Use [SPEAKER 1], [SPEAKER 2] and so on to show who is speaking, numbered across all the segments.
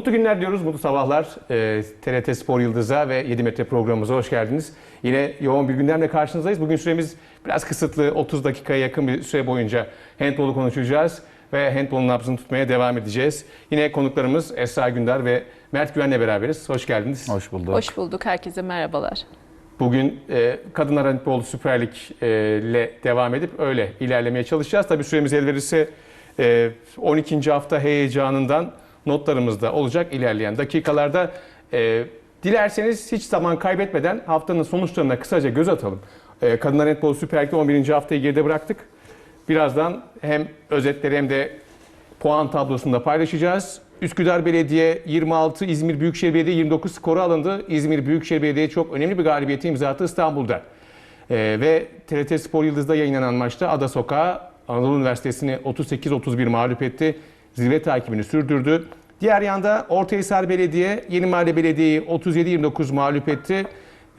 [SPEAKER 1] Mutlu günler diyoruz, mutlu sabahlar. Ee, TRT Spor Yıldız'a ve 7 metre programımıza hoş geldiniz. Yine yoğun bir gündemle karşınızdayız. Bugün süremiz biraz kısıtlı, 30 dakikaya yakın bir süre boyunca handbolu konuşacağız ve handbolun nabzını tutmaya devam edeceğiz. Yine konuklarımız Esra Gündar ve Mert Güven'le beraberiz. Hoş geldiniz.
[SPEAKER 2] Hoş bulduk.
[SPEAKER 3] Hoş bulduk. Herkese merhabalar.
[SPEAKER 1] Bugün e, Kadınlar Handbol Süper Lig e, ile devam edip öyle ilerlemeye çalışacağız. Tabii süremiz el verirse e, 12. hafta heyecanından notlarımız da olacak ilerleyen dakikalarda. E, dilerseniz hiç zaman kaybetmeden haftanın sonuçlarına kısaca göz atalım. E, Kadınlar Handbol Süper Lig'de 11. haftayı geride bıraktık. Birazdan hem özetleri hem de puan tablosunda paylaşacağız. Üsküdar Belediye 26, İzmir Büyükşehir Belediye 29 skoru alındı. İzmir Büyükşehir Belediye çok önemli bir galibiyeti imza attı İstanbul'da. Ee, ve TRT Spor Yıldız'da yayınlanan maçta Ada Sokağı Anadolu Üniversitesi'ni 38-31 mağlup etti. Zirve takibini sürdürdü. Diğer yanda Ortahisar Belediye Yeni Mahalle Belediye'yi 37-29 mağlup etti.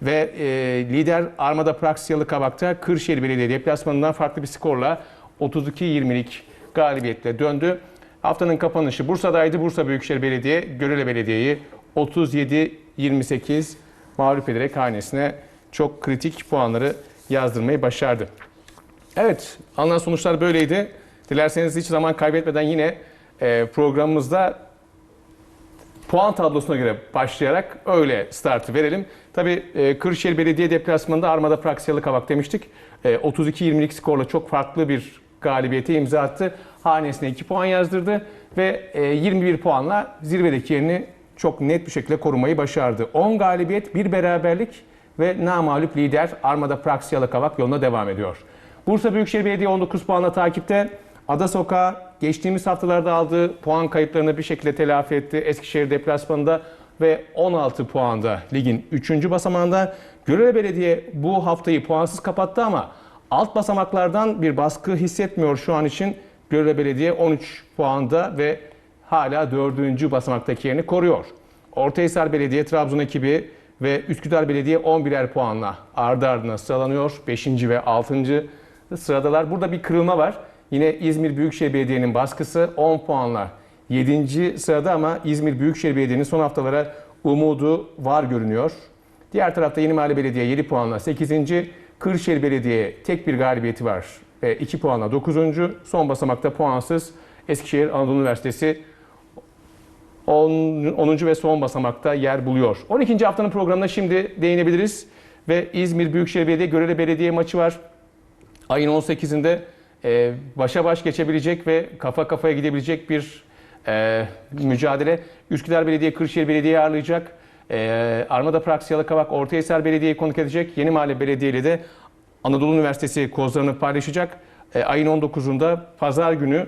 [SPEAKER 1] Ve e, lider Armada Praksyalı Kabak'ta Kırşehir Belediye deplasmanından farklı bir skorla 32-20'lik galibiyetle döndü. Haftanın kapanışı Bursa'daydı. Bursa Büyükşehir Belediye Görele Belediye'yi 37-28 mağlup ederek hanesine çok kritik puanları yazdırmayı başardı. Evet, alınan sonuçlar böyleydi. Dilerseniz hiç zaman kaybetmeden yine programımızda puan tablosuna göre başlayarak öyle startı verelim. Tabii e, Kırşehir Belediye deplasmanında Armada Praksyalı Kavak demiştik. E, 32-20'lik skorla çok farklı bir galibiyete imza attı. Hanesine 2 puan yazdırdı ve e, 21 puanla zirvedeki yerini çok net bir şekilde korumayı başardı. 10 galibiyet, 1 beraberlik ve namağlup lider Armada Praksyalı Kavak yoluna devam ediyor. Bursa Büyükşehir Belediye 19 puanla takipte. Ada Sokağı geçtiğimiz haftalarda aldığı puan kayıplarını bir şekilde telafi etti. Eskişehir deplasmanında ve 16 puanda ligin 3. basamağında. Görele Belediye bu haftayı puansız kapattı ama alt basamaklardan bir baskı hissetmiyor şu an için. Görele Belediye 13 puanda ve hala 4. basamaktaki yerini koruyor. Ortahisar Belediye, Trabzon ekibi ve Üsküdar Belediye 11'er puanla ardı ardına sıralanıyor. 5. ve 6. sıradalar. Burada bir kırılma var. Yine İzmir Büyükşehir Belediye'nin baskısı 10 puanla 7. sırada ama İzmir Büyükşehir Belediye'nin son haftalara umudu var görünüyor. Diğer tarafta Yeni Mahalle Belediye 7 puanla 8. Kırşehir Belediye tek bir galibiyeti var. 2 puanla 9. Son basamakta puansız Eskişehir Anadolu Üniversitesi 10. 10. ve son basamakta yer buluyor. 12. haftanın programına şimdi değinebiliriz. Ve İzmir Büyükşehir Belediye Görele Belediye maçı var. Ayın 18'inde e, başa baş geçebilecek ve kafa kafaya gidebilecek bir e, mücadele. Üsküdar Belediye Kırşehir Belediye'yi ağırlayacak. E, Armada Praksyalı Kavak Ortahisar Belediye'yi konuk edecek. Yeni Mahalle Belediye ile de Anadolu Üniversitesi kozlarını paylaşacak. E, ayın 19'unda pazar günü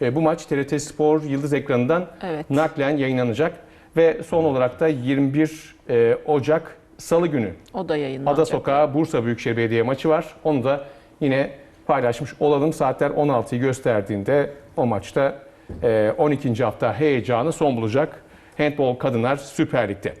[SPEAKER 1] e, bu maç TRT Spor Yıldız ekranından
[SPEAKER 3] Evet.
[SPEAKER 1] naklen yayınlanacak. Ve son olarak da 21 e, Ocak Salı günü
[SPEAKER 3] O da yayınlanacak.
[SPEAKER 1] Ada Sokağı Bursa Büyükşehir Belediye maçı var. Onu da yine paylaşmış olalım. Saatler 16'yı gösterdiğinde o maçta e, 12. hafta heyecanı son bulacak. Handball Kadınlar Süper Lig'de.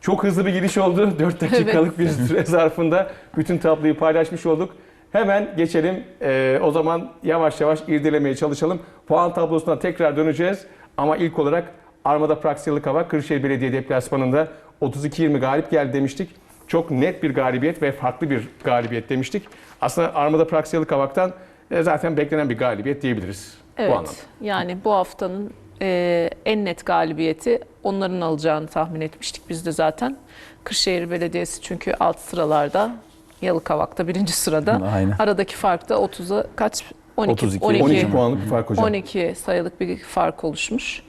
[SPEAKER 1] Çok hızlı bir giriş oldu. 4 dakikalık bir süre zarfında bütün tabloyu paylaşmış olduk. Hemen geçelim. E, o zaman yavaş yavaş irdelemeye çalışalım. Puan tablosuna tekrar döneceğiz. Ama ilk olarak Armada Praksyalı Kavak Kırşehir Belediye deplasmanında 32-20 galip geldi demiştik. Çok net bir galibiyet ve farklı bir galibiyet demiştik. Aslında Armada Praksyalı Kavak'tan e, zaten beklenen bir galibiyet diyebiliriz bu
[SPEAKER 3] Evet.
[SPEAKER 1] anlamda.
[SPEAKER 3] Yani bu haftanın e, en net galibiyeti onların alacağını tahmin etmiştik biz de zaten. Kırşehir Belediyesi çünkü alt sıralarda. Yalıkavak'ta birinci sırada.
[SPEAKER 2] Aynen.
[SPEAKER 3] Aradaki fark da 30'a kaç? 12,
[SPEAKER 2] 32.
[SPEAKER 3] 12,
[SPEAKER 1] 12 puanlık bir fark hocam.
[SPEAKER 3] 12 sayılık bir fark oluşmuş.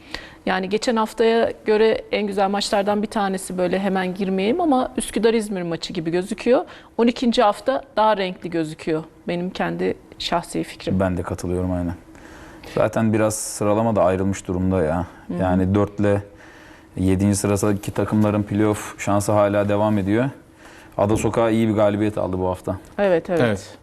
[SPEAKER 3] Yani geçen haftaya göre en güzel maçlardan bir tanesi böyle hemen girmeyeyim ama Üsküdar-İzmir maçı gibi gözüküyor. 12. hafta daha renkli gözüküyor. Benim kendi şahsi fikrim.
[SPEAKER 2] Ben de katılıyorum aynen. Zaten biraz sıralama da ayrılmış durumda ya. Yani 4 ile 7. sıradaki takımların playoff şansı hala devam ediyor. Ada Sokağı iyi bir galibiyet aldı bu hafta.
[SPEAKER 3] Evet, evet.
[SPEAKER 1] Evet.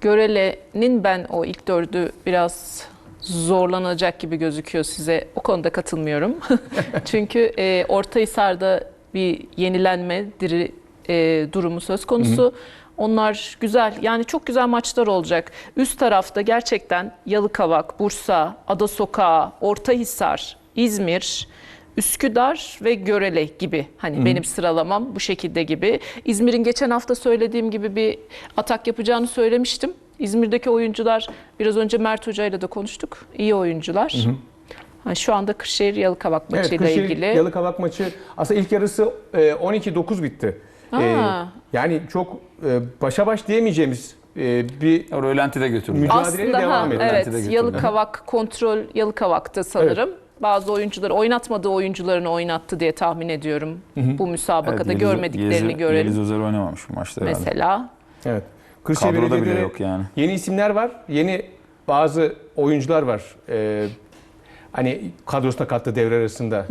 [SPEAKER 3] Görele'nin ben o ilk dördü biraz zorlanacak gibi gözüküyor size. O konuda katılmıyorum. Çünkü e, Ortahisar'da bir yenilenme diri, e, durumu söz konusu. Onlar güzel yani çok güzel maçlar olacak. Üst tarafta gerçekten Yalıkavak, Bursa, Ada Sokağı, Ortahisar, İzmir, Üsküdar ve Görele gibi. Hani benim sıralamam bu şekilde gibi. İzmir'in geçen hafta söylediğim gibi bir atak yapacağını söylemiştim. İzmir'deki oyuncular biraz önce Mert Hoca ile de konuştuk. İyi oyuncular. Ha, şu anda Kırşehir Yalıkavak
[SPEAKER 1] Evet,
[SPEAKER 3] maçıyla
[SPEAKER 1] Kırşehir
[SPEAKER 3] ilgili.
[SPEAKER 1] Yalıkavak maçı aslında ilk yarısı e, 12-9 bitti. E,
[SPEAKER 3] Aa.
[SPEAKER 1] yani çok e, başa baş diyemeyeceğimiz e, bir
[SPEAKER 2] Rölanti'de götürdü.
[SPEAKER 1] Mücadele
[SPEAKER 3] Aslında ha,
[SPEAKER 1] devam ediyor.
[SPEAKER 3] evet. Yalıkavak kontrol Yalıkavak'ta sanırım. Bazı oyuncuları oynatmadığı oyuncularını oynattı diye tahmin ediyorum. Bu müsabakada
[SPEAKER 2] Yeliz-
[SPEAKER 3] görmediklerini
[SPEAKER 2] Yeliz-
[SPEAKER 3] görelim.
[SPEAKER 2] Yeliz Özer oynamamış bu maçta herhalde.
[SPEAKER 3] Mesela.
[SPEAKER 1] evet. Kırşehir
[SPEAKER 2] Kadroda bile yok yani.
[SPEAKER 1] Yeni isimler var. Yeni bazı oyuncular var. Ee, hani kadrosuna kattığı devre arasında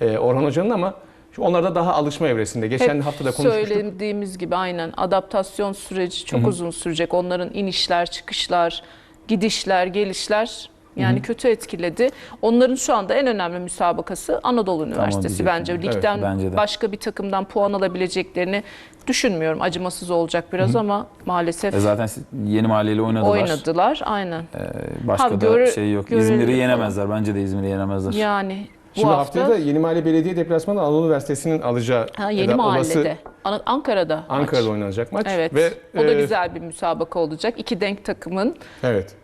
[SPEAKER 1] Ee, Orhan Hoca'nın ama şu- onlar da daha alışma evresinde. Geçen
[SPEAKER 3] Hep
[SPEAKER 1] hafta da konuşmuştuk.
[SPEAKER 3] söylediğimiz gibi aynen adaptasyon süreci çok uzun sürecek. Onların inişler, çıkışlar, gidişler, gelişler yani kötü etkiledi. Onların şu anda en önemli müsabakası Anadolu Üniversitesi
[SPEAKER 2] diyecektim.
[SPEAKER 3] bence.
[SPEAKER 2] Evet,
[SPEAKER 3] Ligden
[SPEAKER 2] bence de.
[SPEAKER 3] başka bir takımdan puan alabileceklerini düşünmüyorum. Acımasız olacak biraz ama maalesef
[SPEAKER 2] E zaten yeni mahalleyle oynadılar.
[SPEAKER 3] oynadılar. Aynen.
[SPEAKER 2] E, Başka
[SPEAKER 3] Ha,
[SPEAKER 2] da şey yok.
[SPEAKER 3] görelim
[SPEAKER 2] İzmir'i yenemezler. Bence de İzmir'i yenemezler.
[SPEAKER 3] Yani bu
[SPEAKER 1] Şimdi
[SPEAKER 3] hafta
[SPEAKER 1] haftaya da Yeni Mahalle Belediye Deplasmanı Anadolu Üniversitesi'nin alacağı
[SPEAKER 3] ha, yeni
[SPEAKER 1] da olası
[SPEAKER 3] mahallede. Ana- Ankara'da. maç.
[SPEAKER 1] Ankara'da oynanacak maç.
[SPEAKER 3] Evet.
[SPEAKER 1] Ve,
[SPEAKER 3] o da
[SPEAKER 1] e,
[SPEAKER 3] güzel bir müsabaka olacak. İki denk takımın
[SPEAKER 1] Evet.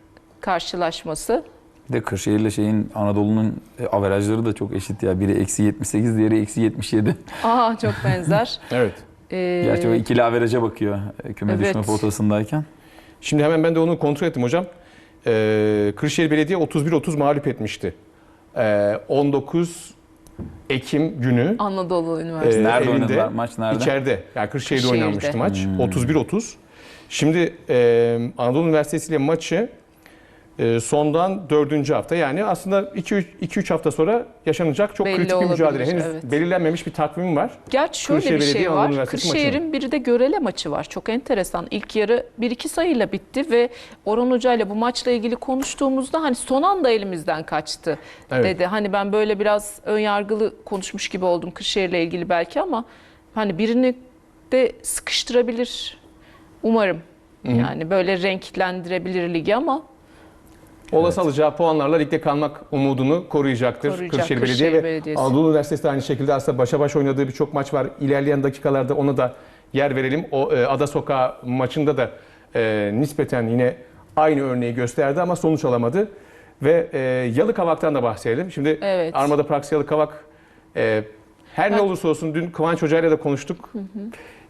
[SPEAKER 3] karşılaşması.
[SPEAKER 2] Bir de Kırşehir'le şeyin Anadolu'nun e, averajları da çok eşit ya. Biri eksi 78, diğeri eksi 77.
[SPEAKER 3] Aa çok benzer.
[SPEAKER 1] Evet.
[SPEAKER 3] Ee,
[SPEAKER 2] Gerçi o ikili averaja bakıyor e, küme
[SPEAKER 3] Evet.
[SPEAKER 2] düşme potasındayken.
[SPEAKER 1] Şimdi hemen ben de onu kontrol ettim hocam. Ee, Kırşehir Belediye 31-30 mağlup etmişti. Ee, 19 Ekim günü
[SPEAKER 3] Anadolu Üniversitesi.
[SPEAKER 1] Ee,
[SPEAKER 2] nerede
[SPEAKER 1] evinde,
[SPEAKER 2] oynadılar? Maç nerede?
[SPEAKER 1] İçeride. Yani Kırşehir'de,
[SPEAKER 3] Kırşehir'de.
[SPEAKER 1] oynanmıştı maç.
[SPEAKER 2] Hmm.
[SPEAKER 1] 31-30. Şimdi e, Anadolu Üniversitesi ile maçı e, sondan dördüncü hafta yani aslında 2-3 hafta sonra yaşanacak çok
[SPEAKER 3] Belli
[SPEAKER 1] kritik bir
[SPEAKER 3] olabilir,
[SPEAKER 1] mücadele. Henüz
[SPEAKER 3] evet.
[SPEAKER 1] belirlenmemiş bir takvim var.
[SPEAKER 3] Gerçi şöyle
[SPEAKER 1] Kırşehir
[SPEAKER 3] bir
[SPEAKER 1] Belediye
[SPEAKER 3] şey
[SPEAKER 1] Anadolu
[SPEAKER 3] var.
[SPEAKER 1] Üniversitesi
[SPEAKER 3] Kırşehir'in biri de Görele maçı var. Çok enteresan. İlk yarı 1-2 sayıyla bitti ve Orhan Hoca ile bu maçla ilgili konuştuğumuzda hani son anda elimizden kaçtı
[SPEAKER 1] Evet.
[SPEAKER 3] dedi. Hani ben böyle biraz ön yargılı konuşmuş gibi oldum Kırşehir'le ilgili belki ama hani birini de sıkıştırabilir umarım. Yani böyle renklendirebilir ligi ama
[SPEAKER 1] Olası alacağı puanlarla ligde kalmak umudunu koruyacaktır
[SPEAKER 3] Koruyacak
[SPEAKER 1] Kırşehir, Belediye ve
[SPEAKER 3] Belediyesi.
[SPEAKER 1] Anadolu Üniversitesi de aynı şekilde aslında başa baş oynadığı birçok maç var. İlerleyen dakikalarda ona da yer verelim. O e, Ada Sokağı maçında da e, nispeten yine aynı örneği gösterdi ama sonuç alamadı. Ve e, Yalıkavak'tan da bahsedelim. Şimdi
[SPEAKER 3] Evet.
[SPEAKER 1] Armada Prax Yalıkavak e, her ne olursa olsun dün Kıvanç Hoca ile de konuştuk.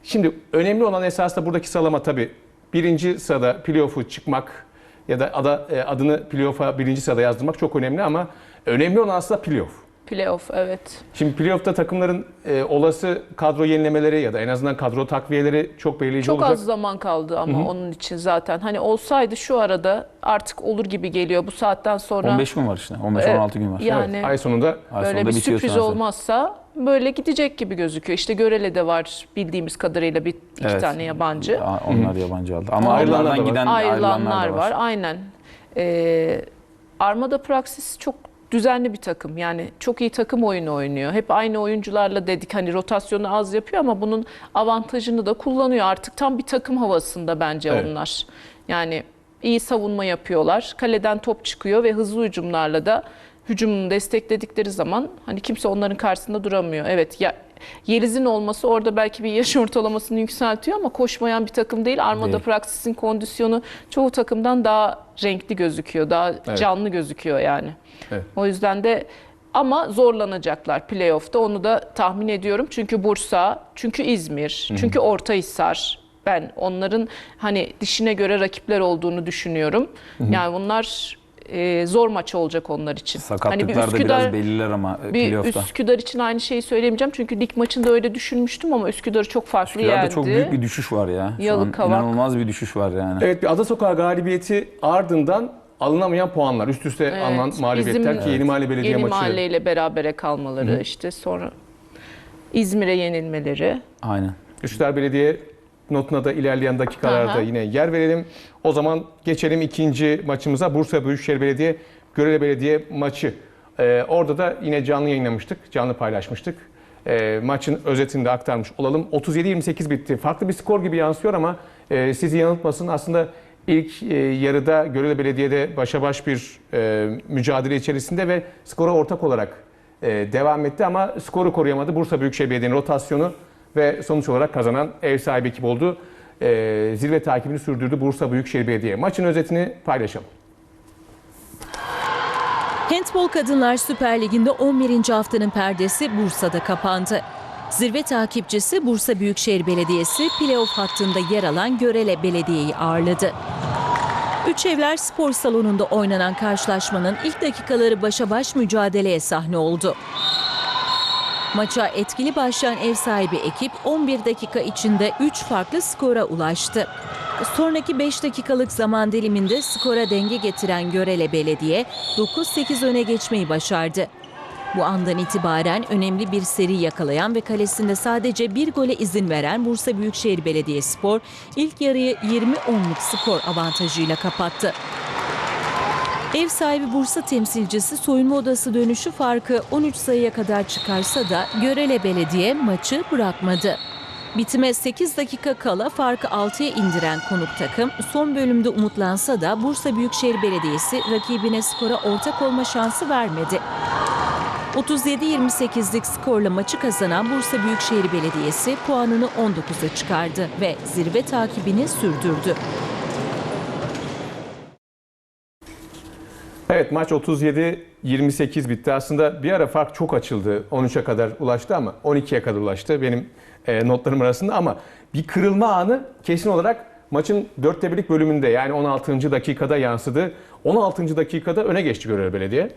[SPEAKER 1] Şimdi önemli olan esas da buradaki sıralama tabii. Birinci sırada playoff'u çıkmak ya da ada, e, adını playoff'a birinci sırada yazdırmak çok önemli ama önemli olan aslında playoff.
[SPEAKER 3] playoff evet.
[SPEAKER 1] Şimdi playoff'ta takımların e, olası kadro yenilemeleri ya da en azından kadro takviyeleri çok belirleyici
[SPEAKER 3] Çok
[SPEAKER 1] olacak.
[SPEAKER 3] az zaman kaldı ama onun için zaten. Hani olsaydı şu arada artık olur gibi geliyor bu saatten sonra.
[SPEAKER 2] 15 gün var işte. 15-16
[SPEAKER 3] Evet,
[SPEAKER 2] gün var.
[SPEAKER 3] yani-
[SPEAKER 1] Evet, ay sonunda
[SPEAKER 2] Ay
[SPEAKER 3] Böyle
[SPEAKER 2] sonunda
[SPEAKER 3] bir sürpriz
[SPEAKER 2] transfer.
[SPEAKER 3] olmazsa böyle gidecek gibi gözüküyor. İşte Görele'de var bildiğimiz kadarıyla bir iki
[SPEAKER 2] Evet.
[SPEAKER 3] tane yabancı.
[SPEAKER 2] Ya, Onlar yabancı aldı. Ama
[SPEAKER 1] Ayrılanlar da
[SPEAKER 2] ayrılanlardan
[SPEAKER 1] var.
[SPEAKER 2] giden
[SPEAKER 3] Ayrılanlar
[SPEAKER 2] da
[SPEAKER 3] var. Aynen. Ee, Armada Praxis çok düzenli bir takım. Yani çok iyi takım oyunu oynuyor. Hep aynı oyuncularla dedik hani rotasyonu az yapıyor ama bunun avantajını da kullanıyor. Artık tam bir takım havasında bence
[SPEAKER 1] Evet.
[SPEAKER 3] onlar. Yani iyi savunma yapıyorlar. Kaleden top çıkıyor ve hızlı hücumlarla da hücumunu destekledikleri zaman hani kimse onların karşısında duramıyor. Evet ya Yeliz'in olması orada belki bir yaş ortalamasını yükseltiyor ama koşmayan bir takım değil. Armada
[SPEAKER 2] Değil.
[SPEAKER 3] Praxis'in kondisyonu çoğu takımdan daha renkli gözüküyor. Daha canlı gözüküyor yani.
[SPEAKER 1] Evet.
[SPEAKER 3] O yüzden de ama zorlanacaklar playoff'ta onu da tahmin ediyorum. Çünkü Bursa, çünkü İzmir, çünkü Ortahisar. Ben onların hani dişine göre rakipler olduğunu düşünüyorum. Yani bunlar e, zor maç olacak onlar için.
[SPEAKER 2] Sakatlıklar da biraz belliler ama e,
[SPEAKER 3] bir
[SPEAKER 2] playoff'ta.
[SPEAKER 3] Üsküdar için aynı şeyi söyleyemeyeceğim. Çünkü lig maçında öyle düşünmüştüm ama Üsküdar'ı çok farklı
[SPEAKER 2] Üsküdar'da
[SPEAKER 3] yendi.
[SPEAKER 2] çok büyük bir düşüş var ya. Şu an inanılmaz bir düşüş var yani.
[SPEAKER 1] Evet bir Ada Sokağı galibiyeti ardından alınamayan puanlar. Üst üste
[SPEAKER 3] Evet,
[SPEAKER 1] alınan mağlubiyetler
[SPEAKER 3] bizim-
[SPEAKER 1] ki Yeni Mahalle Belediye
[SPEAKER 3] Yeni
[SPEAKER 1] maçı.
[SPEAKER 3] mahalleyle berabere kalmaları işte sonra İzmir'e yenilmeleri.
[SPEAKER 2] Aynen.
[SPEAKER 1] Üsküdar Belediye notuna da ilerleyen dakikalarda
[SPEAKER 3] Aha.
[SPEAKER 1] yine yer verelim. O zaman geçelim ikinci maçımıza. Bursa Büyükşehir Belediye, Görele Belediye maçı. Ee, orada da yine canlı yayınlamıştık, canlı paylaşmıştık. Ee, maçın özetini de aktarmış olalım. 37-28 bitti. Farklı bir skor gibi yansıyor ama e, sizi yanıltmasın. Aslında ilk e, yarıda Görele Belediye'de başa baş bir e, mücadele içerisinde ve skora ortak olarak e, devam etti ama skoru koruyamadı. Bursa Büyükşehir Belediye'nin rotasyonu ve sonuç olarak kazanan ev sahibi ekip oldu. E, zirve takibini sürdürdü Bursa Büyükşehir Belediye. Maçın özetini paylaşalım.
[SPEAKER 4] Handbol Kadınlar Süper Ligi'nde 11. haftanın perdesi Bursa'da kapandı. Zirve takipçisi Bursa Büyükşehir Belediyesi playoff hattında yer alan Görele Belediye'yi ağırladı. Üç Evler Spor Salonu'nda oynanan karşılaşmanın ilk dakikaları başa baş mücadeleye sahne oldu. Maça etkili başlayan ev sahibi ekip 11 dakika içinde 3 farklı skora ulaştı. Sonraki 5 dakikalık zaman diliminde skora denge getiren Görele Belediye 9-8 öne geçmeyi başardı. Bu andan itibaren önemli bir seri yakalayan ve kalesinde sadece bir gole izin veren Bursa Büyükşehir Belediyespor ilk yarıyı 20-10'luk skor avantajıyla kapattı. Ev sahibi Bursa temsilcisi soyunma odası dönüşü farkı 13 sayıya kadar çıkarsa da Görele Belediye maçı bırakmadı. Bitime 8 dakika kala farkı 6'ya indiren konuk takım son bölümde umutlansa da Bursa Büyükşehir Belediyesi rakibine skora ortak olma şansı vermedi. 37-28'lik skorla maçı kazanan Bursa Büyükşehir Belediyesi puanını 19'a çıkardı ve zirve takibini sürdürdü.
[SPEAKER 1] Evet maç 37-28 bitti. Aslında bir ara fark çok açıldı. 13'e kadar ulaştı ama 12'ye kadar ulaştı benim e, notlarım arasında ama bir kırılma anı kesin olarak maçın dörtte birlik bölümünde yani 16. dakikada yansıdı. 16. dakikada öne geçti Görel Belediye.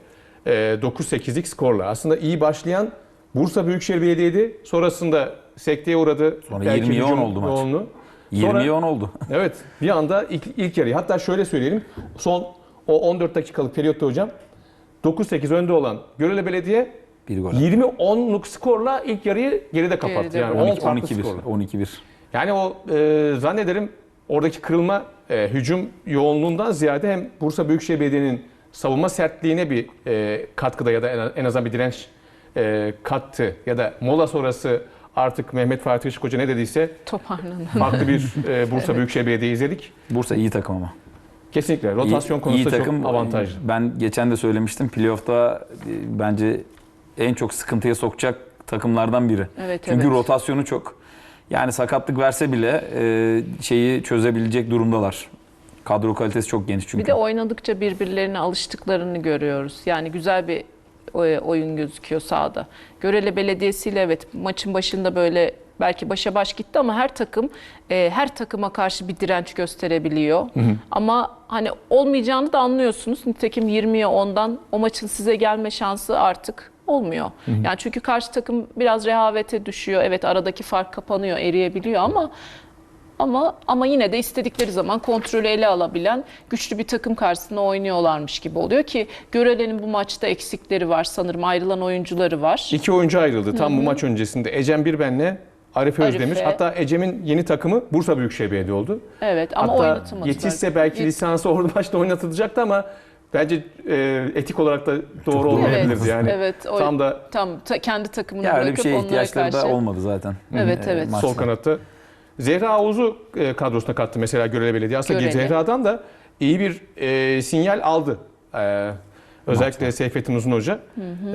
[SPEAKER 1] E, 9-8'lik skorla. Aslında iyi başlayan Bursa Büyükşehir Belediye'ydi. Sonrasında sekteye uğradı.
[SPEAKER 2] Sonra
[SPEAKER 1] Belki
[SPEAKER 2] 20'ye 10
[SPEAKER 1] hücum
[SPEAKER 2] oldu maç.
[SPEAKER 1] yoğunluğu. Sonra-
[SPEAKER 2] 20'ye 10 oldu.
[SPEAKER 1] Evet bir anda ilk, ilk yarıyı hatta şöyle söyleyelim son o 14 dakikalık periyotta hocam 9-8 önde olan Görele Belediye
[SPEAKER 2] Bir gol.
[SPEAKER 1] 20-10'luk skorla ilk yarıyı geride kapattı.
[SPEAKER 3] Geride
[SPEAKER 1] yani 10
[SPEAKER 2] 12,
[SPEAKER 1] farklı
[SPEAKER 2] 12-1.
[SPEAKER 1] skorla.
[SPEAKER 2] 12-1.
[SPEAKER 1] Yani o e, zannederim oradaki kırılma e, hücum yoğunluğundan ziyade hem Bursa Büyükşehir Belediye'nin savunma sertliğine bir e, katkıda ya da en, en azından bir direnç e, kattı ya da mola sonrası artık Mehmet Fatih Işık Hoca ne dediyse
[SPEAKER 3] Toparlanın.
[SPEAKER 1] farklı bir e, Bursa Büyükşehir Belediye izledik.
[SPEAKER 2] Bursa iyi takım ama.
[SPEAKER 1] Kesinlikle rotasyon
[SPEAKER 2] İyi-
[SPEAKER 1] konusunda
[SPEAKER 2] iyi takım.
[SPEAKER 1] çok avantajlı.
[SPEAKER 2] Ben geçen de söylemiştim. Playoff'ta e, bence en çok sıkıntıya sokacak takımlardan biri.
[SPEAKER 3] Evet,
[SPEAKER 2] Çünkü
[SPEAKER 3] evet.
[SPEAKER 2] rotasyonu çok. Yani sakatlık verse bile e, şeyi çözebilecek durumdalar. Kadro kalitesi çok geniş çünkü.
[SPEAKER 3] Bir de oynadıkça birbirlerine alıştıklarını görüyoruz. Yani güzel bir e, oyun gözüküyor sahada. Görele Belediyesi ile evet maçın başında böyle belki başa baş gitti ama her takım e, her takıma karşı bir direnç gösterebiliyor. Ama hani olmayacağını da anlıyorsunuz. Nitekim 20'ye 10'dan o maçın size gelme şansı artık olmuyor. Yani çünkü karşı takım biraz rehavete düşüyor. Evet aradaki fark kapanıyor, eriyebiliyor ama ama ama yine de istedikleri zaman kontrolü ele alabilen güçlü bir takım karşısında oynuyorlarmış gibi oluyor ki Görele'nin bu maçta eksikleri var sanırım ayrılan oyuncuları var.
[SPEAKER 1] İki oyuncu ayrıldı tam bu maç öncesinde. Ecem Birben'le Arife Özdemir.
[SPEAKER 3] Arife.
[SPEAKER 1] Hatta Ecem'in yeni takımı Bursa Büyükşehir Belediye oldu.
[SPEAKER 3] Evet ama
[SPEAKER 1] Hatta
[SPEAKER 3] oynatamadılar.
[SPEAKER 1] yetişse belki
[SPEAKER 3] Yet-
[SPEAKER 1] lisansı orada maçta oynatılacaktı ama bence e, etik olarak da doğru olmayabilirdi
[SPEAKER 3] Evet,
[SPEAKER 1] yani.
[SPEAKER 3] evet, o-
[SPEAKER 1] Tam da
[SPEAKER 3] Tam ta- kendi takımını
[SPEAKER 2] ya öyle bir
[SPEAKER 3] bırakıp
[SPEAKER 2] şeye ihtiyaçları
[SPEAKER 3] karşı.
[SPEAKER 2] da olmadı zaten.
[SPEAKER 3] Evet,
[SPEAKER 2] E,
[SPEAKER 3] evet.
[SPEAKER 2] maçta.
[SPEAKER 1] sol kanatta. Zehra Avuz'u e, kadrosuna kattı mesela Görele Belediye. Aslında
[SPEAKER 3] Görele.
[SPEAKER 1] Zehra'dan da iyi bir e, sinyal aldı. E, özellikle Seyfettin Uzun Hoca.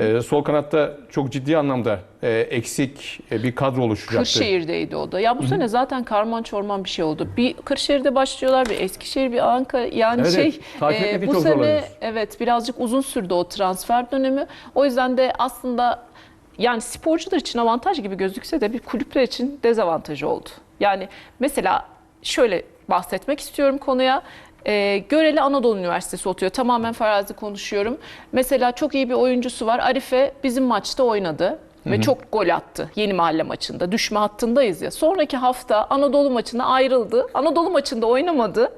[SPEAKER 1] E, sol kanatta çok ciddi anlamda e, eksik e, bir kadro oluşacaktı.
[SPEAKER 3] Kırşehir'deydi o da. Ya bu sene zaten karman çorman bir şey oldu. Bir Kırşehir'de başlıyorlar, bir Eskişehir, bir Ankara. Yani
[SPEAKER 1] Evet,
[SPEAKER 3] şey
[SPEAKER 1] evet.
[SPEAKER 3] E, bu sene
[SPEAKER 1] zorlanıyoruz.
[SPEAKER 3] evet birazcık uzun sürdü o transfer dönemi. O yüzden de aslında yani sporcular için avantaj gibi gözükse de bir kulüpler için dezavantaj oldu. Yani mesela şöyle bahsetmek istiyorum konuya. E, Göreli Anadolu Üniversitesi oturuyor. Tamamen farazi konuşuyorum. Mesela çok iyi bir oyuncusu var. Arife bizim maçta oynadı. Ve çok gol attı yeni mahalle maçında. Düşme hattındayız ya. Sonraki hafta Anadolu maçına ayrıldı. Anadolu maçında oynamadı.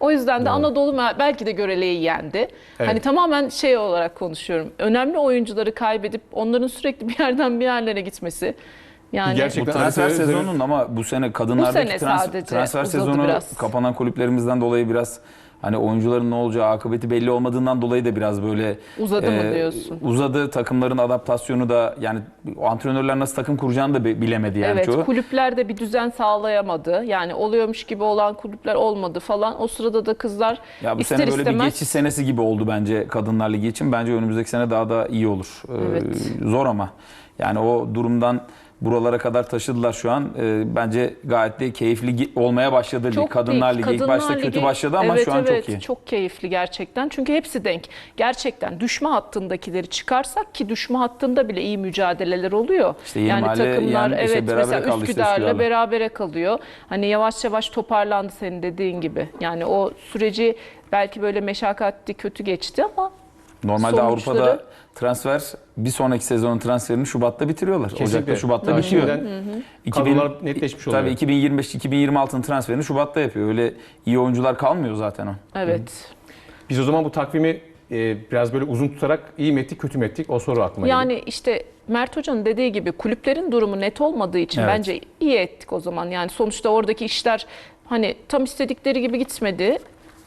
[SPEAKER 3] O yüzden de Anadolu ma- belki de Görele'yi yendi. Hani tamamen şey olarak konuşuyorum. Önemli oyuncuları kaybedip onların sürekli bir yerden bir yerlere gitmesi. Yani
[SPEAKER 2] Bu
[SPEAKER 1] Gerçekten
[SPEAKER 2] transfer
[SPEAKER 1] Arife-
[SPEAKER 2] sezonunun ama bu sene kadınlardaki
[SPEAKER 3] sene
[SPEAKER 2] trans- transfer sezonu
[SPEAKER 3] biraz.
[SPEAKER 2] kapanan kulüplerimizden dolayı biraz Hani oyuncuların ne olacağı akıbeti belli olmadığından dolayı da biraz böyle
[SPEAKER 3] Uzadı mı
[SPEAKER 2] e,
[SPEAKER 3] diyorsun?
[SPEAKER 2] Uzadı. Takımların adaptasyonu da yani antrenörler nasıl takım kuracağını da bi- bilemedi yani
[SPEAKER 3] evet,
[SPEAKER 2] çoğu.
[SPEAKER 3] kulüpler de bir düzen sağlayamadı. Yani oluyormuş gibi olan kulüpler olmadı falan. O sırada da kızlar
[SPEAKER 2] Ya bu
[SPEAKER 3] ister
[SPEAKER 2] sene böyle
[SPEAKER 3] istemez
[SPEAKER 2] bir geçiş senesi gibi oldu bence Kadınlar Ligi için. Bence önümüzdeki sene daha da iyi olur. Ee,
[SPEAKER 3] Evet.
[SPEAKER 2] Zor ama. Yani o durumdan buralara kadar taşıdılar şu an. Ee, bence gayet de keyifli olmaya başladı lig. Kadınlar. Ligi ilk başta
[SPEAKER 3] Kadınlar
[SPEAKER 2] kötü
[SPEAKER 3] Ligi-
[SPEAKER 2] başladı ama
[SPEAKER 3] evet,
[SPEAKER 2] şu an
[SPEAKER 3] evet,
[SPEAKER 2] çok iyi.
[SPEAKER 3] Çok keyifli gerçekten. Çünkü hepsi denk. Gerçekten düşme hattındakileri çıkarsak ki düşme hattında bile iyi mücadeleler oluyor.
[SPEAKER 2] İşte
[SPEAKER 3] yani
[SPEAKER 2] Mahalle
[SPEAKER 3] takımlar
[SPEAKER 2] yani işte
[SPEAKER 3] evet mesela
[SPEAKER 2] kaldı işte
[SPEAKER 3] Üsküdar'la
[SPEAKER 2] Üsküdar'la.
[SPEAKER 3] berabere kalıyor. Hani yavaş yavaş toparlandı senin dediğin gibi. Yani o süreci belki böyle meşakkatli kötü geçti ama
[SPEAKER 2] Normalde
[SPEAKER 3] sonuçları-
[SPEAKER 2] Avrupa'da transfer bir sonraki sezonun transferini Şubat'ta bitiriyorlar.
[SPEAKER 1] Kesinlikle.
[SPEAKER 2] Ocak'ta Şubat'ta
[SPEAKER 1] Daha
[SPEAKER 2] bitiyor. 2000
[SPEAKER 1] kadrolar netleşmiş oluyor.
[SPEAKER 2] Tabii 2025-2026'ın transferini Şubat'ta yapıyor. Öyle iyi oyuncular kalmıyor zaten o.
[SPEAKER 3] evet.
[SPEAKER 1] Biz o zaman bu takvimi e, biraz böyle uzun tutarak iyi mi ettik, kötü mü ettik? O soru aklıma geliyor.
[SPEAKER 3] Yani işte Mert Hoca'nın dediği gibi kulüplerin durumu net olmadığı için
[SPEAKER 2] Evet.
[SPEAKER 3] bence iyi ettik o zaman. Yani sonuçta oradaki işler hani tam istedikleri gibi gitmedi.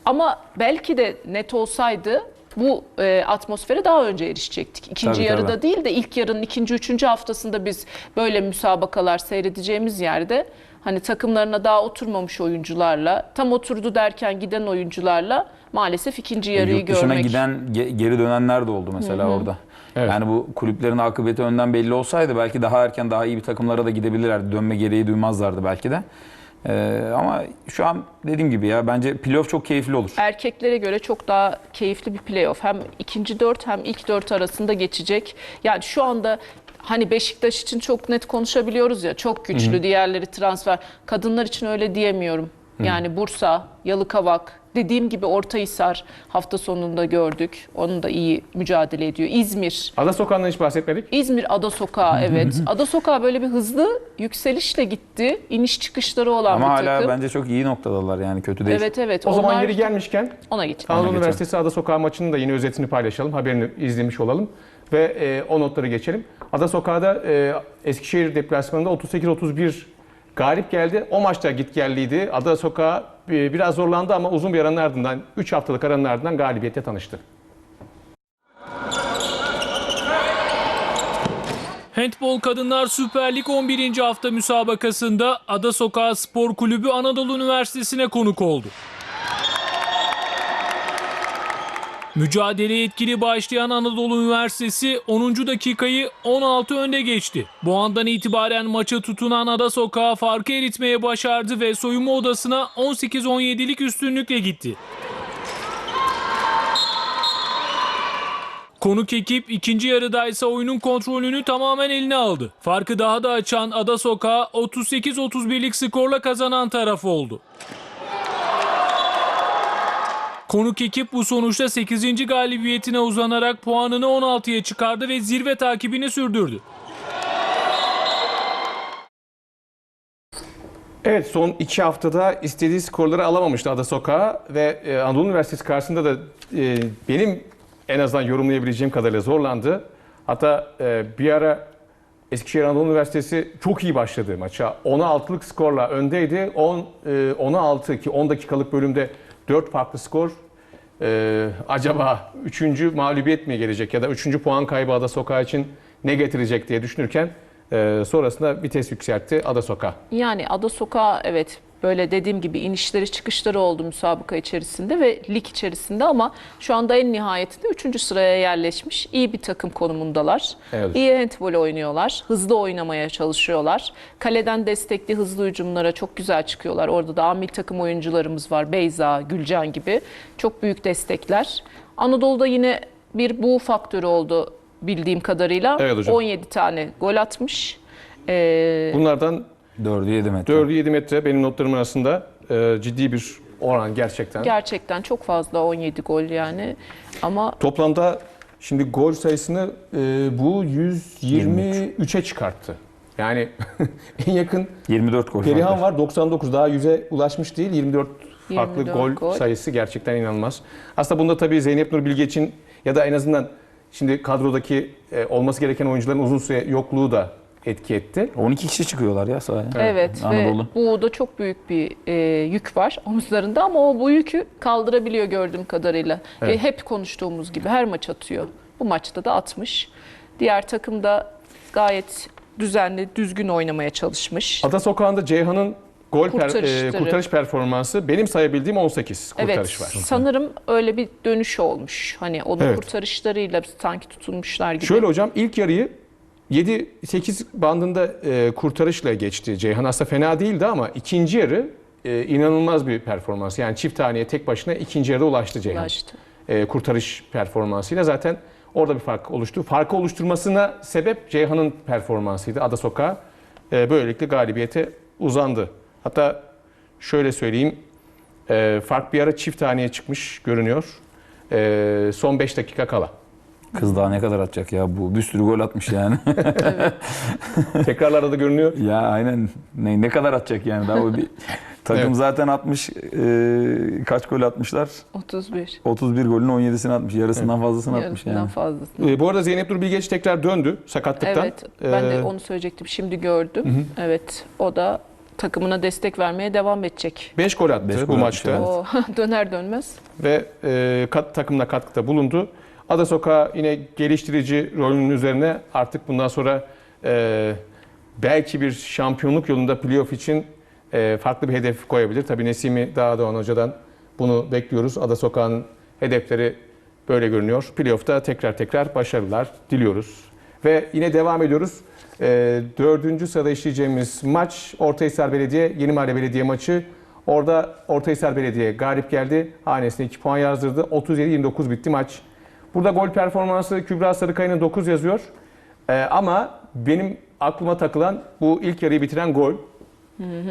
[SPEAKER 3] Ama belki de net olsaydı bu e, atmosfere daha önce erişecektik. İkinci
[SPEAKER 2] Tabii,
[SPEAKER 3] yarıda
[SPEAKER 2] tabii.
[SPEAKER 3] değil de ilk yarının ikinci, üçüncü haftasında biz böyle müsabakalar seyredeceğimiz yerde hani takımlarına daha oturmamış oyuncularla tam oturdu derken giden oyuncularla maalesef ikinci yarıyı
[SPEAKER 2] E, Yurt dışına
[SPEAKER 3] görmek.
[SPEAKER 2] giden ge- geri dönenler de oldu mesela orada.
[SPEAKER 1] Evet.
[SPEAKER 2] Yani bu kulüplerin akıbeti önden belli olsaydı belki daha erken daha iyi bir takımlara da gidebilirlerdi. Dönme gereği duymazlardı belki de. Ee, ama şu an dediğim gibi ya bence playoff çok keyifli olur.
[SPEAKER 3] erkeklere göre çok daha keyifli bir playoff. Hem ikinci dört hem ilk dört arasında geçecek. Yani şu anda hani Beşiktaş için çok net konuşabiliyoruz ya çok güçlü diğerleri transfer. Kadınlar için öyle diyemiyorum. Yani Bursa, Yalıkavak, dediğim gibi Ortahisar hafta sonunda gördük. Onun da iyi mücadele ediyor. İzmir,
[SPEAKER 1] Ada Sokağı'ndan hiç bahsetmedik.
[SPEAKER 3] İzmir Ada Sokağı evet. Ada Sokağı böyle bir hızlı yükselişle gitti. İniş çıkışları olan
[SPEAKER 2] Ama
[SPEAKER 3] bir
[SPEAKER 2] hala
[SPEAKER 3] takım.
[SPEAKER 2] bence çok iyi noktadalar yani kötü değil.
[SPEAKER 3] Evet evet.
[SPEAKER 1] O zaman
[SPEAKER 3] Onlar-
[SPEAKER 1] yeri gelmişken
[SPEAKER 3] ona geç.
[SPEAKER 1] Anadolu
[SPEAKER 2] geçelim.
[SPEAKER 1] Üniversitesi Ada Sokağı maçının da yine özetini paylaşalım. Haberini izlemiş olalım. Ve e, o notları geçelim. Ada Sokağı'da e, Eskişehir deplasmanında 38-31 galip geldi. O maçta gitgelliydi. Ada Sokağı e, biraz zorlandı ama uzun bir aranın ardından, 3 haftalık aranın ardından galibiyette tanıştı.
[SPEAKER 5] Handbol Kadınlar Süper Lig 11. hafta müsabakasında Ada Sokağı Spor Kulübü Anadolu Üniversitesi'ne konuk oldu. Mücadeleye etkili başlayan Anadolu Üniversitesi 10. dakikayı 16 önde geçti. Bu andan itibaren maça tutunan Ada Sokağı farkı eritmeye başardı ve soyunma odasına 18-17'lik üstünlükle gitti. Konuk ekip ikinci yarıda ise oyunun kontrolünü tamamen eline aldı. Farkı daha da açan Ada Sokağı 38-31'lik skorla kazanan taraf oldu. Konuk ekip bu sonuçta 8. galibiyetine uzanarak puanını 16'ya çıkardı ve zirve takibini sürdürdü.
[SPEAKER 1] Evet son iki haftada istediği skorları alamamıştı Ada Sokağı ve e, Anadolu Üniversitesi karşısında da e, benim en azından yorumlayabileceğim kadarıyla zorlandı. Hatta e, bir ara Eskişehir Anadolu Üniversitesi çok iyi başladı maça. 10'a 6'lık skorla öndeydi. 10 e, 10'a 6 ki 10 dakikalık bölümde 4 farklı skor. E, acaba 3. mağlubiyet mi gelecek ya da 3. puan kaybı Ada Sokağı için ne getirecek diye düşünürken e, sonrasında vites yükseltti Ada Sokağı.
[SPEAKER 3] Yani Ada Sokağı evet böyle dediğim gibi inişleri çıkışları oldu müsabaka içerisinde ve lig içerisinde ama şu anda en nihayetinde 3. sıraya yerleşmiş iyi bir takım konumundalar.
[SPEAKER 1] Evet.
[SPEAKER 3] İyi handbol oynuyorlar. Hızlı oynamaya çalışıyorlar. Kaleden destekli hızlı hücumlara çok güzel çıkıyorlar. Orada da amil takım oyuncularımız var. Beyza, Gülcan gibi. Çok büyük destekler. Anadolu'da yine bir bu faktörü oldu bildiğim kadarıyla.
[SPEAKER 1] Evet hocam.
[SPEAKER 3] 17 tane gol atmış. Ee,
[SPEAKER 1] Bunlardan
[SPEAKER 2] 4'ü 7 metre.
[SPEAKER 1] 4'ü 7 metre benim notlarım arasında e, ciddi bir oran gerçekten.
[SPEAKER 3] Gerçekten çok fazla 17 gol yani. Ama
[SPEAKER 1] Toplamda şimdi gol sayısını e, bu 123'e çıkarttı. Yani en yakın
[SPEAKER 2] 24 gol.
[SPEAKER 1] Perihan
[SPEAKER 2] var.
[SPEAKER 1] var 99 daha 100'e ulaşmış değil 24 farklı
[SPEAKER 3] 24
[SPEAKER 1] gol,
[SPEAKER 3] gol.
[SPEAKER 1] sayısı gerçekten inanılmaz. Aslında bunda tabii Zeynep Nur Bilge için ya da en azından şimdi kadrodaki e, olması gereken oyuncuların uzun süre yokluğu da etki etti.
[SPEAKER 2] 12 kişi çıkıyorlar ya sahaya.
[SPEAKER 3] Evet,
[SPEAKER 2] Anadolu.
[SPEAKER 3] ve bu da çok büyük bir e, yük var omuzlarında ama o bu yükü kaldırabiliyor gördüğüm kadarıyla.
[SPEAKER 1] Evet.
[SPEAKER 3] E, hep konuştuğumuz gibi her maç atıyor. Bu maçta da atmış. Diğer takım da gayet düzenli, düzgün oynamaya çalışmış.
[SPEAKER 1] Ada Sokağı'nda Ceyhan'ın gol per- e, kurtarış performansı benim sayabildiğim 18
[SPEAKER 3] Evet,
[SPEAKER 1] kurtarış var.
[SPEAKER 3] sanırım öyle bir dönüş olmuş. Hani onun
[SPEAKER 1] Evet.
[SPEAKER 3] kurtarışlarıyla sanki tutunmuşlar gibi.
[SPEAKER 1] Şöyle hocam ilk yarıyı 7-8 bandında e, kurtarışla geçti. Ceyhan aslında fena değildi ama ikinci yarı e, inanılmaz bir performans. Yani çift taneye tek başına ikinci yarıda ulaştı Ceyhan.
[SPEAKER 3] ulaştı.
[SPEAKER 1] E, kurtarış performansıyla zaten orada bir fark oluştu. Farkı oluşturmasına sebep Ceyhan'ın performansıydı. Ada Sokağı e, böylelikle galibiyete uzandı. Hatta şöyle söyleyeyim e, fark bir ara çift taneye çıkmış görünüyor. E, son 5 dakika kala.
[SPEAKER 2] Kız daha ne kadar atacak ya bu. Bir sürü gol atmış yani.
[SPEAKER 1] Tekrarlarda da görünüyor.
[SPEAKER 2] ya aynen. Ne, ne kadar atacak yani daha o bir takım
[SPEAKER 1] Evet.
[SPEAKER 2] zaten atmış e, kaç gol atmışlar?
[SPEAKER 3] 31.
[SPEAKER 2] 31 golün 17'sini atmış. Yarısından fazlasını atmış
[SPEAKER 3] Yarısından
[SPEAKER 2] yani.
[SPEAKER 3] fazlasını.
[SPEAKER 1] E, bu arada Zeynep Nur Bilgeç tekrar döndü sakatlıktan.
[SPEAKER 3] Evet, ben de
[SPEAKER 1] Ee,
[SPEAKER 3] onu söyleyecektim. Şimdi gördüm. Evet, o da takımına destek vermeye devam edecek.
[SPEAKER 1] 5 gol attı
[SPEAKER 2] Beş
[SPEAKER 1] bu
[SPEAKER 2] gol
[SPEAKER 1] maçta
[SPEAKER 2] atmış,
[SPEAKER 3] O döner dönmez.
[SPEAKER 1] ve e, kat, takımına katkıda bulundu. Ada Sokağı yine geliştirici rolünün üzerine artık bundan sonra e, belki bir şampiyonluk yolunda playoff için e, farklı bir hedef koyabilir. Tabii Nesimi Dağdoğan Hoca'dan bunu bekliyoruz. Ada Sokağı'nın hedefleri böyle görünüyor. Playoff'ta tekrar tekrar başarılar diliyoruz. Ve yine devam ediyoruz. E, dördüncü sırada işleyeceğimiz maç Ortahisar Belediye, Yeni Mahalle Belediye maçı. Orada Ortahisar Belediye galip geldi. Hanesine 2 puan yazdırdı. 37-29 bitti maç. Burada gol performansı Kübra Sarıkaya'nın 9 yazıyor. Ee, ama benim aklıma takılan bu ilk yarıyı bitiren gol.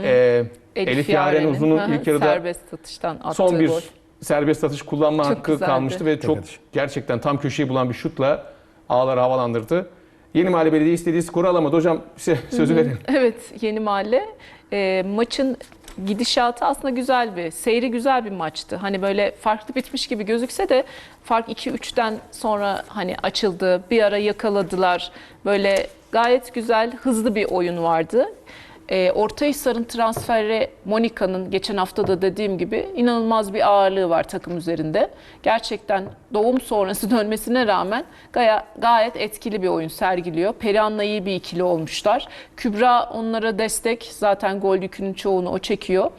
[SPEAKER 1] Ee, Elif, Yaren Uzun'un
[SPEAKER 3] hı hı,
[SPEAKER 1] ilk yarıda
[SPEAKER 3] serbest atıştan attığı
[SPEAKER 1] son bir
[SPEAKER 3] gol.
[SPEAKER 1] serbest atış kullanma
[SPEAKER 3] Çok
[SPEAKER 1] hakkı
[SPEAKER 3] güzeldi.
[SPEAKER 1] kalmıştı ve çok
[SPEAKER 2] atış.
[SPEAKER 1] gerçekten tam köşeyi bulan bir şutla ağları havalandırdı. Yeni Mahalle Belediye istediği skoru alamadı. Hocam size sözü verin.
[SPEAKER 3] Evet, Yeni Mahalle. E, maçın gidişatı aslında güzel bir, seyri güzel bir maçtı. Hani böyle farklı bitmiş gibi gözükse de fark 2-3'ten sonra hani açıldı, bir ara yakaladılar. Böyle gayet güzel, hızlı bir oyun vardı. E, Ortahisar'ın transferi Monika'nın geçen hafta da dediğim gibi inanılmaz bir ağırlığı var takım üzerinde. Gerçekten doğum sonrası dönmesine rağmen gaya, gayet etkili bir oyun sergiliyor. Perihan'la iyi bir ikili olmuşlar. Kübra onlara destek zaten gol yükünün çoğunu o çekiyor.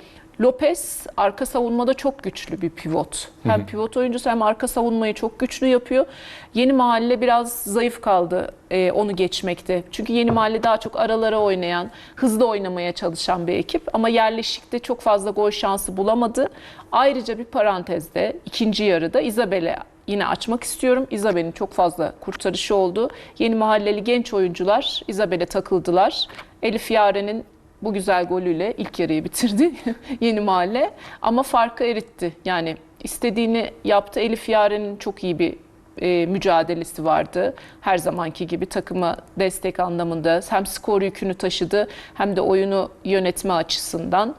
[SPEAKER 3] Lopez arka savunmada çok güçlü bir pivot. Hem pivot oyuncusu hem arka savunmayı çok güçlü yapıyor. Yeni mahalle biraz zayıf kaldı e, onu geçmekte. Çünkü yeni mahalle daha çok aralara oynayan, hızlı oynamaya çalışan bir ekip. Ama yerleşikte çok fazla gol şansı bulamadı. Ayrıca bir parantezde ikinci yarıda Isabel'e yine açmak istiyorum. Isabel'in çok fazla kurtarışı oldu. Yeni mahalleli genç oyuncular Isabel'e takıldılar. Elif Yaren'in bu güzel golüyle ilk yarıyı bitirdi Yeni Mahalle ama farkı eritti. Yani istediğini yaptı. Elif Yaren'in çok iyi bir e, mücadelesi vardı. Her zamanki gibi takıma destek anlamında hem skor yükünü taşıdı hem de oyunu yönetme açısından.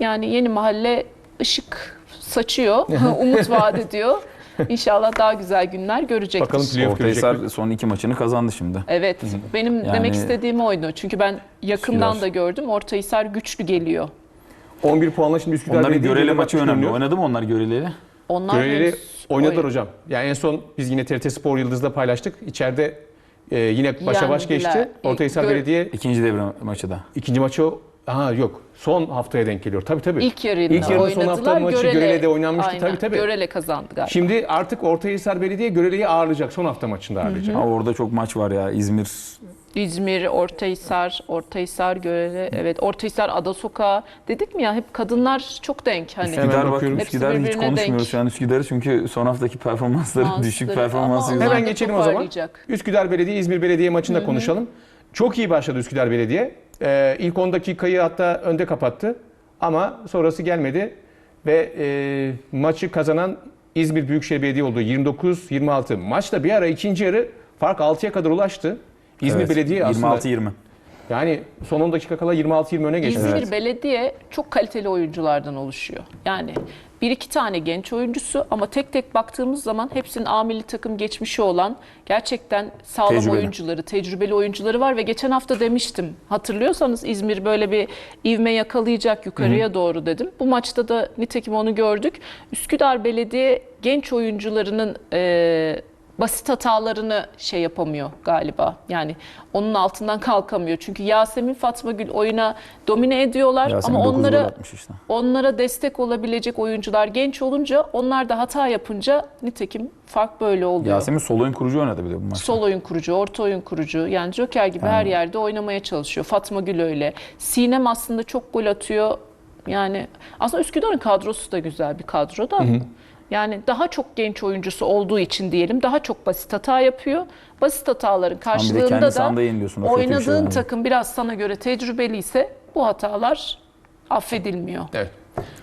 [SPEAKER 3] Yani Yeni Mahalle ışık saçıyor, umut vaat ediyor. İnşallah daha güzel günler görecektir.
[SPEAKER 1] Bakalım playoff görecek mi?
[SPEAKER 2] Son iki maçını kazandı şimdi.
[SPEAKER 3] Evet, benim
[SPEAKER 2] Yani-
[SPEAKER 3] demek istediğim oydu. Çünkü ben yakından
[SPEAKER 2] Üsküdar.
[SPEAKER 3] da gördüm. Ortahisar güçlü geliyor.
[SPEAKER 1] 11 puanla şimdi Üsküdar
[SPEAKER 2] Onların
[SPEAKER 1] Belediye
[SPEAKER 2] göreli maçı önemli.
[SPEAKER 1] görünüyor.
[SPEAKER 2] Oynadı mı onlar göreliyle?
[SPEAKER 3] Onlar
[SPEAKER 1] Göreli
[SPEAKER 3] henüz
[SPEAKER 1] oynadılar hocam. Yani en son biz yine TRT Spor Yıldız'da paylaştık. İçeride e, yine başa baş
[SPEAKER 3] Yendiler.
[SPEAKER 1] geçti. Ortahisar
[SPEAKER 3] Gör-
[SPEAKER 1] Belediye
[SPEAKER 2] İkinci devre maçı da.
[SPEAKER 1] ikinci maçı Aha yok. Son haftaya denk geliyor. Tabii tabii.
[SPEAKER 3] İlk yarıyla
[SPEAKER 1] İlk yarının son hafta maçı Görele'de oynanmıştı.
[SPEAKER 3] Aynen,
[SPEAKER 1] Tabii, tabii.
[SPEAKER 3] Görele kazandı galiba.
[SPEAKER 1] Şimdi artık Ortahisar Belediye Görele'yi ağırlayacak. Son hafta maçında ağırlayacak.
[SPEAKER 2] Ha, orada çok maç var ya. İzmir
[SPEAKER 3] İzmir, Ortahisar, Ortahisar, Görele, evet Ortahisar, Ada Sokağı. Dedik mi ya hep kadınlar çok denk hani.
[SPEAKER 2] Üsküdar bak
[SPEAKER 1] bakıyorum.
[SPEAKER 2] Üsküdar hiç konuşmuyoruz
[SPEAKER 3] denk.
[SPEAKER 2] şu an Üsküdar'ı çünkü son haftaki performansları
[SPEAKER 3] Şansları.
[SPEAKER 2] düşük performansı yüzünden.
[SPEAKER 1] Hemen geçelim o zaman. Üsküdar Belediye, İzmir Belediye maçında konuşalım. Çok iyi başladı Üsküdar Belediye. Ee, ilk 10 dakikayı hatta önde kapattı. Ama sonrası gelmedi. Ve e, maçı kazanan İzmir Büyükşehir Belediye oldu. 29-26. Maçta bir ara ikinci yarı fark 6'ya kadar ulaştı. İzmir
[SPEAKER 2] Evet,
[SPEAKER 1] Belediye aslında
[SPEAKER 2] 26-20.
[SPEAKER 1] Yani son 10 dakika kala 26-20 öne geçti.
[SPEAKER 3] İzmir Belediye çok kaliteli oyunculardan oluşuyor. Yani bir iki tane genç oyuncusu ama tek tek baktığımız zaman hepsinin A milli takım geçmişi olan gerçekten sağlam
[SPEAKER 2] Tecrübeli.
[SPEAKER 3] oyuncuları, tecrübeli oyuncuları var ve geçen hafta demiştim. Hatırlıyorsanız İzmir böyle bir ivme yakalayacak yukarıya doğru dedim. Bu maçta da nitekim onu gördük. Üsküdar Belediye genç oyuncularının e, basit hatalarını şey yapamıyor galiba. Yani onun altından kalkamıyor. Çünkü Yasemin Fatma Gül oyuna domine ediyorlar
[SPEAKER 2] Yasemin
[SPEAKER 3] ama
[SPEAKER 2] 9 gol
[SPEAKER 3] onlara
[SPEAKER 2] işte.
[SPEAKER 3] onlara destek olabilecek oyuncular genç olunca onlar da hata yapınca nitekim fark böyle oluyor.
[SPEAKER 2] Yasemin sol oyun kurucu oynadı bir de bu maçta.
[SPEAKER 3] Sol oyun kurucu, orta oyun kurucu. Yani Joker gibi her yerde oynamaya çalışıyor. Fatma Gül öyle. Sinem aslında çok gol atıyor. Yani aslında Üsküdar'ın kadrosu da güzel bir kadro da. Yani daha çok genç oyuncusu olduğu için diyelim daha çok basit hata yapıyor. Basit hataların karşılığında da
[SPEAKER 2] şey
[SPEAKER 3] oynadığın
[SPEAKER 2] yani.
[SPEAKER 3] takım biraz sana göre tecrübeliyse bu hatalar affedilmiyor.
[SPEAKER 1] Evet.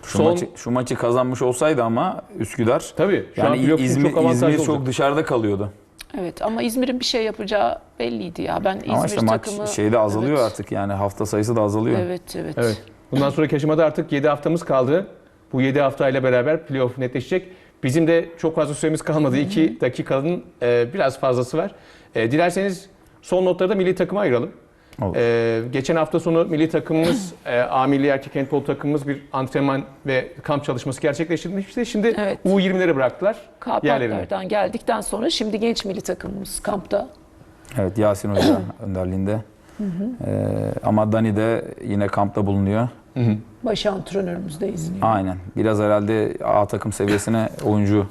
[SPEAKER 2] Şu,
[SPEAKER 1] Son-
[SPEAKER 2] maçı, şu maçı kazanmış olsaydı ama Üsküdar
[SPEAKER 1] Tabii. Şu an
[SPEAKER 2] yani
[SPEAKER 1] için
[SPEAKER 2] İzmir,
[SPEAKER 1] çok
[SPEAKER 2] İzmir çok dışarıda kalıyordu.
[SPEAKER 3] Evet ama İzmir'in bir şey yapacağı belliydi ya. Ben İzmir
[SPEAKER 2] Ama işte maç
[SPEAKER 3] takımı
[SPEAKER 2] şeyde azalıyor
[SPEAKER 3] evet,
[SPEAKER 2] artık yani hafta sayısı da azalıyor.
[SPEAKER 3] Evet, evet.
[SPEAKER 1] Evet. Bundan sonraki aşamada artık 7 haftamız kaldı. Bu 7 haftayla beraber playoff netleşecek. Bizim de çok fazla süremiz kalmadı. 2 dakikanın e, biraz fazlası var. E, dilerseniz son notları da milli takıma ayıralım.
[SPEAKER 2] Olur.
[SPEAKER 1] E, geçen hafta sonu milli takımımız, e, A milli erkek handbol takımımız bir antrenman ve kamp çalışması gerçekleştirmişti. Şimdi
[SPEAKER 3] Evet.
[SPEAKER 1] U20'leri bıraktılar yerlerine.
[SPEAKER 3] Karpatlar'dan geldikten sonra şimdi genç milli takımımız kampta.
[SPEAKER 2] Evet Yasin Hoca önderliğinde. Ee, ama Dani de yine kampta bulunuyor.
[SPEAKER 3] Baş antrenörümüz de izliyor.
[SPEAKER 2] Aynen. Biraz herhalde A takım seviyesine oyuncu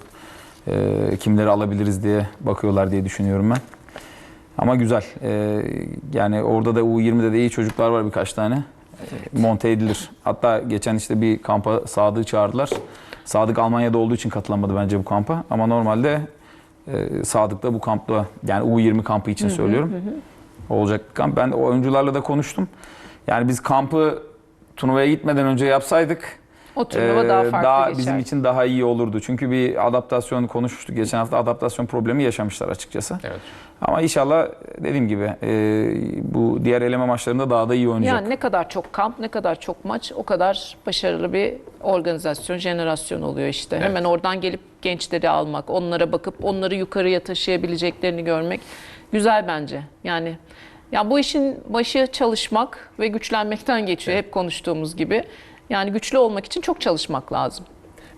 [SPEAKER 2] e, kimleri alabiliriz diye bakıyorlar diye düşünüyorum ben. Ama güzel. E, yani orada da U20'de de iyi çocuklar var birkaç tane. E, Monte edilir. Hatta geçen işte bir kampa Sadık'ı çağırdılar. Sadık Almanya'da olduğu için katılamadı bence bu kampa. Ama normalde e, Sadık da bu kampta yani U20 kampı için söylüyorum. Olacak bir kamp. Ben oyuncularla da konuştum. Yani biz kampı turnuvaya gitmeden önce yapsaydık
[SPEAKER 3] O turnuva daha
[SPEAKER 2] ee,
[SPEAKER 3] farklı
[SPEAKER 2] daha
[SPEAKER 3] geçer.
[SPEAKER 2] bizim için daha iyi olurdu. Çünkü bir adaptasyon konuşmuştuk. Geçen hafta adaptasyon problemi yaşamışlar açıkçası.
[SPEAKER 1] Evet.
[SPEAKER 2] Ama inşallah dediğim gibi e, bu diğer eleme maçlarında daha da iyi oynayacak.
[SPEAKER 3] Yani ne kadar çok kamp, ne kadar çok maç o kadar başarılı bir organizasyon, jenerasyon oluyor işte. Hemen oradan gelip gençleri almak, onlara bakıp onları yukarıya taşıyabileceklerini görmek güzel bence. Yani ya bu işin başı çalışmak ve güçlenmekten geçiyor hep konuştuğumuz gibi. Yani güçlü olmak için çok çalışmak lazım.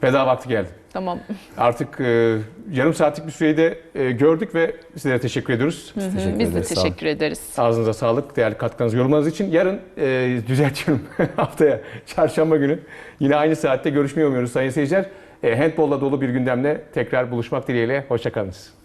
[SPEAKER 1] Veda vakti geldi.
[SPEAKER 3] Tamam.
[SPEAKER 1] Artık e, yarım saatlik bir süreyi de e, gördük ve sizlere teşekkür ediyoruz.
[SPEAKER 2] Teşekkür
[SPEAKER 3] Biz de
[SPEAKER 2] ederiz, sağ
[SPEAKER 3] teşekkür ederiz.
[SPEAKER 1] Ağzınıza sağlık, değerli katkınız, yorumlarınız için. Yarın e, düzeltiyorum haftaya, çarşamba günü yine aynı saatte görüşmeyi umuyoruz sayın seyirciler. E, handbolla dolu bir gündemle tekrar buluşmak dileğiyle. Hoşçakalınız.